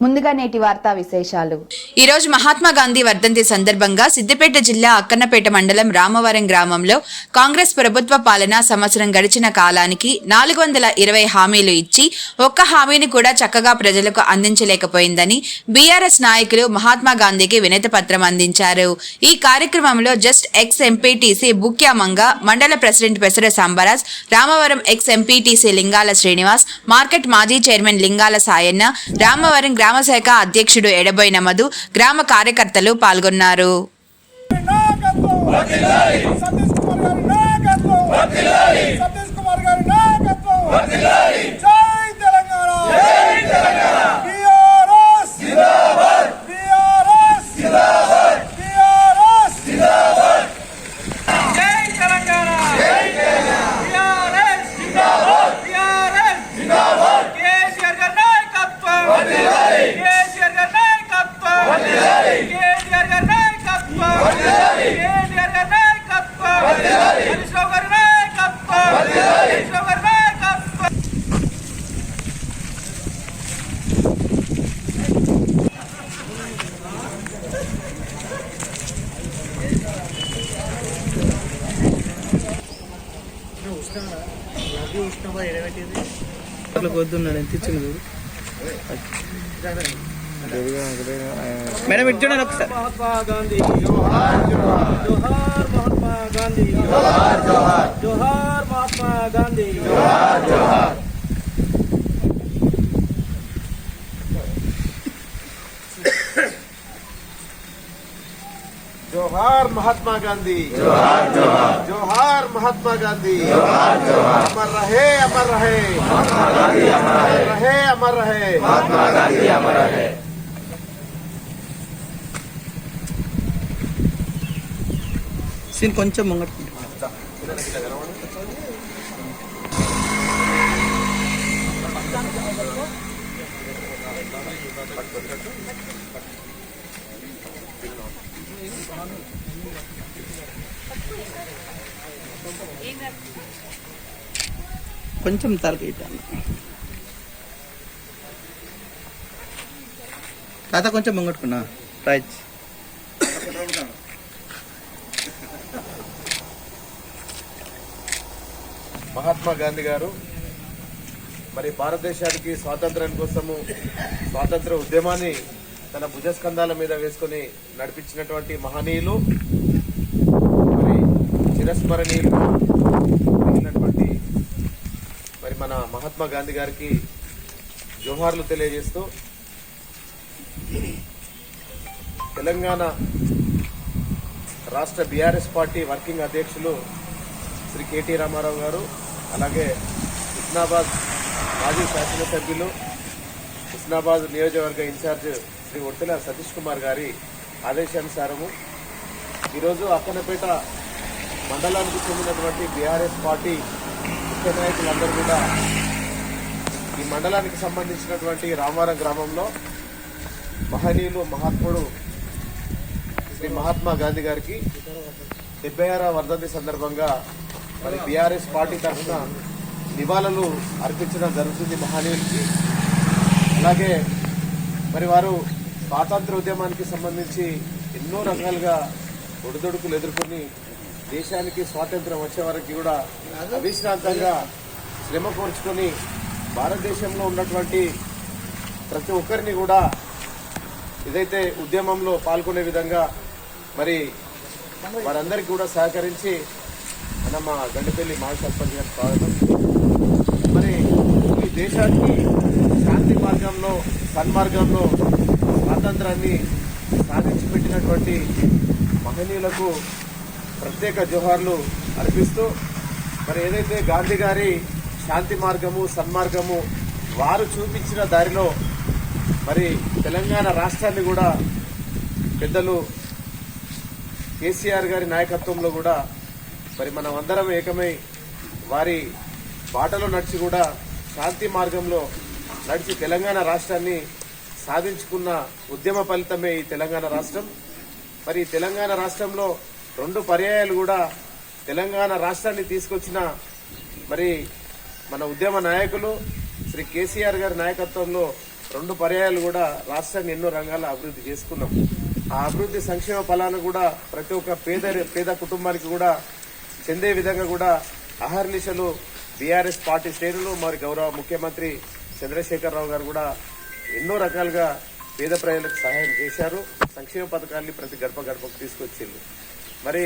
ముందుగా నేటి వార్తా విశేషాలు. ఈ రోజు మహాత్మా గాంధీ వర్ధంతి సందర్భంగా సిద్దిపేట జిల్లా అక్కన్నపేట మండలం రామవరం గ్రామంలో కాంగ్రెస్ ప్రభుత్వ పాలన సంవత్సరం గడిచిన కాలానికి నాలుగు వందల ఇరవై హామీలు ఇచ్చి ఒక్క హామీని కూడా చక్కగా ప్రజలకు అందించలేకపోయిందని బీఆర్ఎస్ నాయకులు మహాత్మా గాంధీకి వినతి పత్రం అందించారు. ఈ కార్యక్రమంలో జస్ట్ ఎక్స్ ఎంపీటీసీ బుక్యామంగ మండల president Pesara Sambaraj Ramavaram ex MPTC Lingala Srinivas market మాజీ చైర్మన్ లింగాల సాయన్న రామవరం గ్రామశాఖ అధ్యక్షుడు ఎడబోయిన మధు గ్రామ కార్యకర్తలు పాల్గొన్నారు నాయకత్వం సతీష్ కుమార్ గారి నాయకత్వం సతీష్ కుమార్ గారి నాయకత్వం జై తెలంగాణ జై తెలంగాణ బిఆర్ఎస్ జిందాబాద్ బిఆర్ఎస్ జిందాబాద్ బిఆర్ఎస్ జిందాబాద్ జై తెలంగాణ జై తెలంగాణ బిఆర్ఎస్ జిందాబాద్ బిఆర్ఎస్ జిందాబాద్ కేసీఆర్ గారి నాయకత్వం వందనాలి కేసీఆర్ గారి నాయకత్వం వందనాలి కేసీఆర్ గారి నాయకత్వం వందనాలి కేసీఆర్ గారి నాయకత్వం వందనాలి హరీష్ రావు గారి నాయకత్వం వందనాలి హరీష్ రావు గారి నాయకత్వం వద్దున్నాడు. ఎంత ఇచ్చింది చూడు. మేడం ఇటు చూడండి ఒకసారి. మహాత్మా గాంధీ జోహార్ జోహార్ జోహార్ మహాత్మా గాంధీ. జోహార్ జోహార్. జోహార్ మహాత్మా గాంధీ. జోహార్ జోహార్. जोहार महात्मा गांधी जोहार जोहार जोहार महात्मा गांधी जोहार जोहार अमर रहे अमर रहे महात्मा गांधी अमर रहे अमर रहे महात्मा गांधी अमर रहे సీన్ కొంచెం ముంగట్టు కొంచెం తరగేటాను తాత కొంచెం ముంగట్టుకున్నా. రైట్. మహాత్మా గాంధీ గారు మరి భారతదేశానికి స్వాతంత్ర్యం కోసము స్వాతంత్ర ఉద్యమాన్ని తన భుజస్కంధాల మీద వేసుకొని నడిపించినటువంటి మహనీయులు మరి చిరస్మరణీయులు అయినటువంటి మరి మన మహాత్మా గాంధీ గారికి జోహార్లు తెలియజేస్తూ తెలంగాణ రాష్ట్ర బీఆర్ఎస్ పార్టీ వర్కింగ్ అధ్యక్షులు శ్రీ కేటీ రామారావు గారు అలాగే హుస్నాబాద్ మాజీ శాసనసభ్యులు హుస్నాబాద్ నియోజకవర్గ ఇన్ఛార్జ్ శ్రీ ఒట్టిల సతీష్ కుమార్ గారి ఆదేశానుసారము ఈరోజు అక్కనపేట మండలానికి చెందినటువంటి బీఆర్ఎస్ పార్టీ ముఖ్య నాయకులందరూ కూడా ఈ మండలానికి సంబంధించినటువంటి రామారం గ్రామంలో మహనీయులు మహాత్ముడు శ్రీ మహాత్మా గాంధీ గారికి డెబ్బై ఆరవ వర్ధంతి సందర్భంగా మరి బీఆర్ఎస్ పార్టీ తరఫున నివాళులు అర్పించడం జరుగుతుంది మహనీయులకి. అలాగే మరి వారు స్వాతంత్ర ఉద్యమానికి సంబంధించి ఎన్నో రకాలుగా ఒడిదొడుకులు ఎదుర్కొని దేశానికి స్వాతంత్రం వచ్చే వరకు కూడా అవిశ్రాంతంగా శ్రమ కోర్చుకొని భారతదేశంలో ఉన్నటువంటి ప్రతి ఒక్కరిని కూడా ఇదైతే ఉద్యమంలో పాల్గొనే విధంగా మరి వారందరికీ కూడా సహకరించి మన మా గండిపల్లి మాజీ సర్పంచ్ గారి స్వాగతం. మరి ఈ దేశానికి శాంతి మార్గంలో సన్మార్గంలో స్వాతంత్రాన్ని సాధించి పెట్టినటువంటి మహనీయులకు ప్రత్యేక జోహార్లు అర్పిస్తూ మరి ఏదైతే గాంధీ గారి శాంతి మార్గము సన్మార్గము వారు చూపించిన దారిలో మరి తెలంగాణ రాష్ట్రాన్ని కూడా పెద్దలు కేసీఆర్ గారి నాయకత్వంలో కూడా మరి మనం అందరం ఏకమై వారి బాటలో నడిచి కూడా శాంతి మార్గంలో నడిచి తెలంగాణ రాష్ట్రాన్ని సాధించుకున్న ఉద్యమ ఫలితమే ఈ తెలంగాణ రాష్ట్రం. మరి తెలంగాణ రాష్ట్రంలో రెండు పర్యాయాలు కూడా తెలంగాణ రాష్ట్రాన్ని తీసుకొచ్చిన మరి మన ఉద్యమ నాయకులు శ్రీ కేసీఆర్ గారి నాయకత్వంలో రెండు పర్యాయాలు కూడా రాష్ట్రాన్ని ఎన్నో రంగాల్లో అభివృద్ధి చేసుకున్నాం. ఆ అభివృద్ధి సంక్షేమ ఫలాన్ని కూడా ప్రతి ఒక్క పేద పేద కుటుంబానికి కూడా చెందే విధంగా కూడా అహర్నిశలు బీఆర్ఎస్ పార్టీ శ్రేణులు మరి గౌరవ ముఖ్యమంత్రి చంద్రశేఖరరావు గారు కూడా ఎన్నో రకాలుగా పేద ప్రజలకు సహాయం చేశారు. సంక్షేమ పథకాన్ని ప్రతి గడప గడపకు తీసుకొచ్చింది. మరి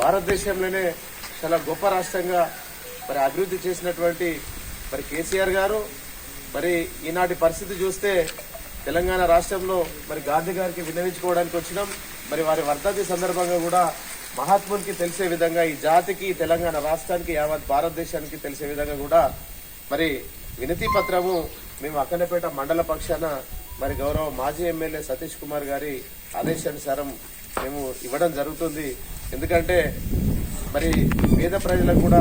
భారతదేశంలోనే చాలా గొప్ప రాష్ట్రంగా మరి అభివృద్ధి చేసినటువంటి మరి కేసీఆర్ గారు. మరి ఈనాటి పరిస్థితి చూస్తే తెలంగాణ రాష్ట్రంలో మరి గాంధీ గారికి విన్నవించుకోవడానికి వచ్చినాం. మరి వారి వర్ధంతి సందర్భంగా కూడా మహాత్మునికి తెలిసే విధంగా ఈ జాతికి తెలంగాణ రాష్ట్రానికి యావత్ భారతదేశానికి తెలిసే విధంగా కూడా మరి వినతి పత్రము మేము అక్కనపేట మండల పక్షాన మరి గౌరవ మాజీ ఎమ్మెల్యే సతీష్ కుమార్ గారి ఆదేశానుసారం మేము ఇవ్వడం జరుగుతుంది. ఎందుకంటే మరి పేద ప్రజలకు కూడా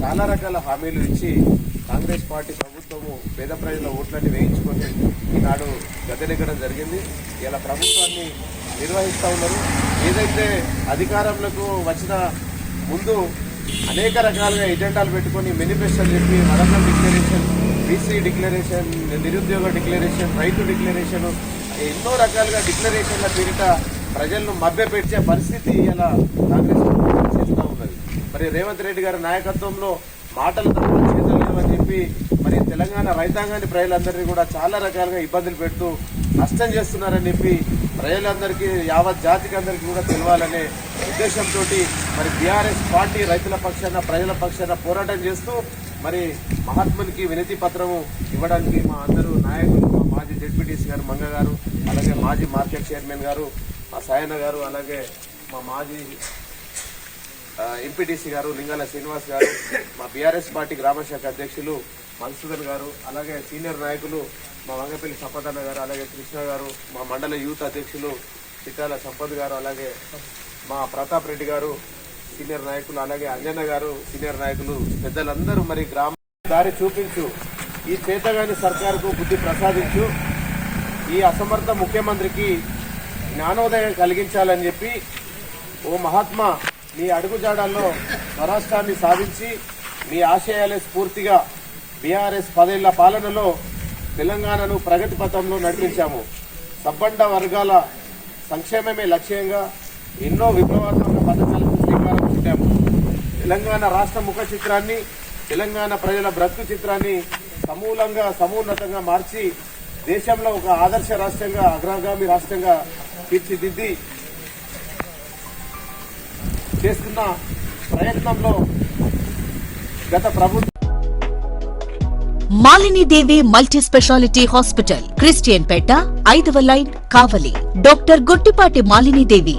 చాలా రకాల హామీలు ఇచ్చి కాంగ్రెస్ పార్టీ ప్రభుత్వము పేద ప్రజల ఓట్లన్నీ వేయించుకొని ఈనాడు గద్దెనెక్కడం జరిగింది. ఇలా ప్రభుత్వాన్ని నిర్వహిస్తూ ఉన్నారు. ఏదైతే అధికారంలోకి వచ్చిన ముందు అనేక రకాలుగా ఎజెండాలు పెట్టుకొని మేనిఫెస్టోలు చెప్పి వరంగల్ డిక్లరేషన్ బీసీ డిక్లరేషన్ నిరుద్యోగ డిక్లరేషన్ రైతు డిక్లరేషన్ ఎన్నో రకాలుగా డిక్లరేషన్ల పేరిట ప్రజలను మభ్యపెట్టే పరిస్థితి ఇలా కాంగ్రెస్ చేస్తూ ఉన్నది. మరి రేవంత్ రెడ్డి గారి నాయకత్వంలో మాటలు తప్ప చేతులు లేవని చెప్పి మరి తెలంగాణ రైతాంగాన్ని ప్రజలందరినీ కూడా చాలా రకాలుగా ఇబ్బందులు పెడుతూ నష్టం చేస్తున్నారని చెప్పి ప్రజలందరికీ యావత్ జాతికి అందరికీ కూడా తెలవాలనే ఉద్దేశంతో మరి బీఆర్ఎస్ పార్టీ రైతుల పక్షాన ప్రజల పక్షాన పోరాటం చేస్తూ మరి మహాత్మునికి వినతి పత్రము ఇవ్వడానికి మా అందరూ నాయకులు మా మాజీ జెడ్పీటీసీ గారు మంగ గారు అలాగే మాజీ మార్కెట్ చైర్మన్ గారు మా సాయన్న గారు అలాగే మా మాజీ ఎంపీటీసీ గారు లింగాల శ్రీనివాస్ గారు మా బీఆర్ఎస్ పార్టీ గ్రామశాఖ అధ్యక్షులు మధుసూదన్ గారు అలాగే సీనియర్ నాయకులు మా వంగపల్లి సంపదన్న గారు అలాగే కృష్ణ గారు మా మండల యూత్ అధ్యక్షులు చిట్టాల సంపద్ గారు అలాగే మా ప్రతాప్ రెడ్డి గారు సీనియర్ నాయకులు అలాగే అంజన్న గారు సీనియర్ నాయకులు పెద్దలందరూ మరి గ్రామ దారి చూపించు. ఈ చేతగాని సర్కారుకు బుద్ధి ప్రసాదించు. ఈ అసమర్థ ముఖ్యమంత్రికి జ్ఞానోదయం కలిగించాలని చెప్పి ఓ మహాత్మా మీ అడుగుజాడల్లో స్వరాష్ట్రాన్ని సాధించి మీ ఆశయాలే స్ఫూర్తిగా బీఆర్ఎస్ పదేళ్ళ పాలనలో తెలంగాణను ప్రగతి పథంలో నడిపించాము. సబ్బండ వర్గాల సంక్షేమమే లక్ష్యంగా ఎన్నో విప్లవాత్మక పథకాలు తెలంగాణ రాష్ట్ర ముఖ చిత్రాన్ని తెలంగాణ ప్రజల బ్రతుకు చిత్రాన్ని సమూలంగా సమూన్నతంగా మార్చి దేశంలో ఒక ఆదర్శ రాష్ట్రంగా అగ్రగామి రాష్ట్రంగా తీర్చిదిద్ది చేస్తున్న ప్రయత్నంలో గత ప్రభుత్వం Malini Devi multi speciality hospital Christian Peta ఐదవ line Kavali. Doctor Guttipati Malini Devi